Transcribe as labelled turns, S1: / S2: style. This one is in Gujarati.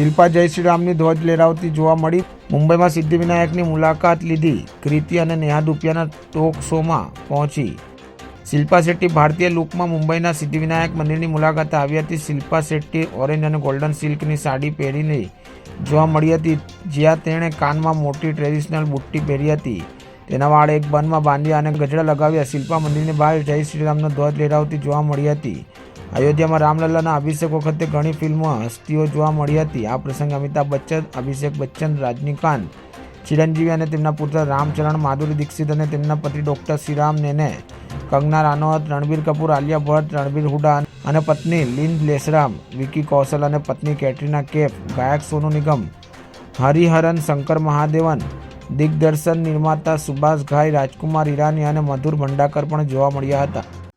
S1: શિલ્પા જય શ્રીરામની ધ્વજ લહેરાવતી જોવા મળી. મુંબઈમાં સિદ્ધિવિનાયકની મુલાકાત લીધી. કૃતિ અને નેહા દુપિયાના ટોક શોમાં પહોંચી. શિલ્પા શેટ્ટી ભારતીય લુકમાં મુંબઈના સિદ્ધિવિનાયક મંદિરની મુલાકાતે આવી હતી. શિલ્પા શેટ્ટી ઓરેન્જ અને ગોલ્ડન સિલ્કની સાડી પહેરીને જોવા મળી હતી. જ્યાં તેણે કાનમાં મોટી ટ્રેડિશનલ બુટ્ટી પહેરી હતી. તેના વાળ એક બનમાં બાંધ્યા અને ગજડા લગાવ્યા. શિલ્પા મંદિરની બહાર જય શ્રીરામનો ધ્વજ લહેરાવતી જોવા મળી હતી. અયોધ્યામાં રામલલ્લાના અભિષેક વખતે ઘણી ફિલ્મો હસ્તીઓ જોવા મળી હતી. આ પ્રસંગે અમિતાભ બચ્ચન, અભિષેક બચ્ચન, રજનીકાંત, ચિરંજીવી અને તેમના પુત્ર રામચરણ, માધુરી દીક્ષિત અને તેમના પતિ ડૉક્ટર શ્રીરામ નેને, કંગના રાનોત, રણબીર કપૂર, આલિયા ભટ્ટ, રણબીર હુડા અને પત્ની લિન લેસરામ, વિકી કૌશલ અને પત્ની કેટરીના કેફ, ગાયક સોનુ નિગમ, હરિહરન શંકર મહાદેવન, દિગ્દર્શન નિર્માતા સુભાષ ઘાઈ, રાજકુમાર ઈરાની અને મધુર ભંડાકર પણ જોવા મળ્યા હતા.